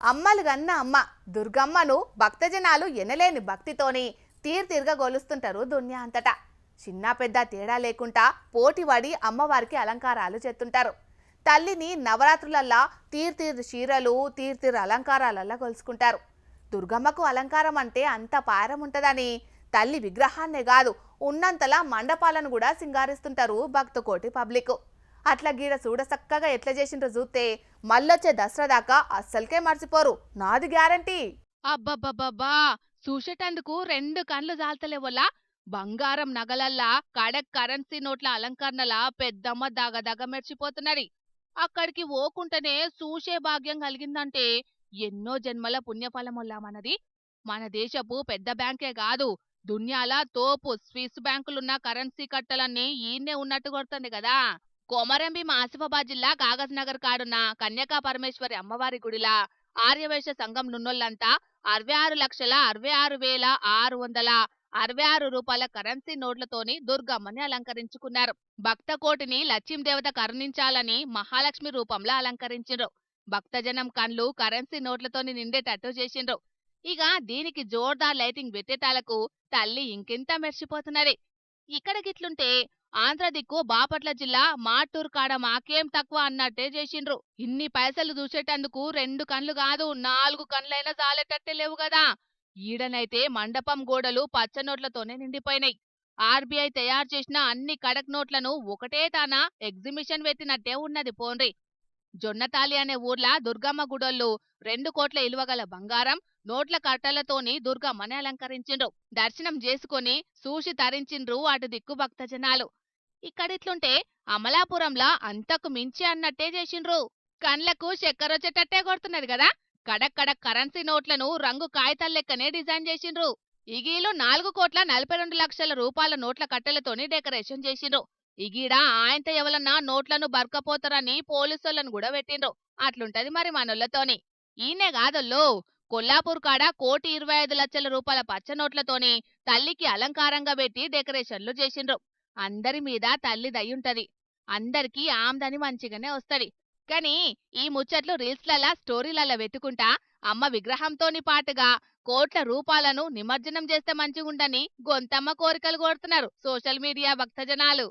అమ్మలు గన్న అమ్మ దుర్గమ్మను భక్తజనాలు ఎనలేని భక్తితోని తీర్తిరగ గొలుస్తుంటారు దునియా అంతటా. చిన్న పెద్ద తేడా లేకుండా పోటీపడి అమ్మవారికి అలంకారాలు చేస్తుంటారు. తల్లిని నవరాత్రులల్లా తీర్తీర్ చీరలు తీర్తీర్ అలంకారాలల్లా కొలుసుకుంటారు దుర్గమ్మకు అలంకారం అంటే అంత పారం ఉంటుందని తల్లి విగ్రహాన్నే కాదు ఉన్నంతలా మండపాలను కూడా సింగారిస్తుంటారు భక్తకోటి పబ్లిక్. అట్లా గీడ చూడ చక్కగా ఎట్లా చేసిండ్రో చూస్తే మళ్ళొచ్చే దసరా దాకా అస్సలకే మర్చిపోరు. నాది గ్యారంటీ. అబ్బబ్బబ్బబ్బా! చూసేటందుకు రెండు కండ్లు జాల్తలేవల్ల బంగారం నగలల్లా కడక్ కరెన్సీ నోట్ల అలంకరణల పెద్దమ్మ దగదగ మెర్చిపోతున్నది అక్కడికి ఓకుంటేనే చూసే భాగ్యం కలిగిందంటే ఎన్నో జన్మల పుణ్యఫలమొల్లా మనది. మన దేశపు పెద్ద బ్యాంకే కాదు దున్యాల తోపు స్విస్ బ్యాంకులున్న కరెన్సీ కట్టలన్నీ ఈయన్నే ఉన్నట్టు కొడుతుంది కదా. కొమరంభీం ఆసిఫాబాద్ జిల్లా కాగజ్ నగర్ కాడున్న కన్యకా పరమేశ్వరి అమ్మవారి గుడిలా ఆర్యవైశ్య సంఘం నున్నోళ్ళంతా అరవై ఆరు లక్షల అరవై ఆరు వేల ఆరు వందల అరవై ఆరు రూపాయల కరెన్సీ నోట్లతోని దుర్గమ్మని అలంకరించుకున్నారు. భక్త కోటిని లక్ష్మీ దేవత కరుణించాలని మహాలక్ష్మి రూపంలో అలంకరించిండ్రు భక్తజనం కండ్లు కరెన్సీ నోట్లతోని నిండేటట్టు చేసిండ్రు. ఇక దీనికి జోర్దార్ లైటింగ్ పెట్టేటాలకు తల్లి ఇంకెంత మెరిసిపోతున్నది. ఇక్కడ గిట్లుంటే ఆంధ్ర దిక్కు బాపట్ల జిల్లా మాటూర్ కాడ మాకేం తక్కువ అన్నట్టే చేసిండ్రు. ఇన్ని పైసలు చూసేటందుకు రెండు కండ్లు కాదు నాలుగు కండ్లైనా చాలేటట్టే లేవు కదా ఈడనైతే మండపం గోడలు పచ్చ నోట్లతోనే నిండిపోయినాయి ఆర్బీఐ తయారు చేసిన అన్ని కడక్ నోట్లను ఒకటే తాన ఎగ్జిబిషన్ పెట్టినట్టే ఉన్నది పోన్రి. జొన్నతాలి అనే ఊర్ల దుర్గమ్మ గుడోళ్ళు రెండు కోట్ల ఇలువగల బంగారం నోట్ల కట్టలతోని దుర్గమ్మని అలంకరించిండ్రు. దర్శనం చేసుకొని సూషి తరించిండ్రు అటు దిక్కు భక్త జనాలు ఇక్కడిట్లుంటే అమలాపురంలా అంతకు మించి అన్నట్టే చేసిండ్రు. కండ్లకు చక్కెరొచ్చేటట్టే కొడుతున్నది కదా కడక్కడక్ కరెన్సీ నోట్లను రంగు కాగితాల లెక్కనే డిజైన్ చేసిండ్రు. ఇగీలు నాలుగు కోట్ల నలభై రెండు లక్షల రూపాయల నోట్ల కట్టెలతోని డెకరేషన్ చేసిండ్రు. ఇగీడ ఆయనతో ఎవలన్నా నోట్లను బర్కపోతారని పోలీసులను కూడా పెట్టిండ్రు. అట్లుంటది మరి మనోళ్ళతోని. ఈయనే కాదొల్లో కొల్లాపూర్ కాడ కోటి ఇరవై ఐదు లక్షల రూపాయల పచ్చ నోట్లతోని తల్లికి అలంకారంగా పెట్టి డెకరేషన్లు చేసిండ్రు. అందరి మీద తల్లి దయ్యుంటది అందరికీ ఆమ్దని మంచిగానే వస్తది. కానీ ఈ ముచ్చట్లు రీల్స్లలా స్టోరీలలా వెతుకుంటా అమ్మ విగ్రహంతోని పాటుగా కోట్ల రూపాలను నిమజ్జనం చేస్తే మంచిగుండని గొంతమ్మ కోరికలు కోరుతున్నారు సోషల్ మీడియా భక్తజనాలు.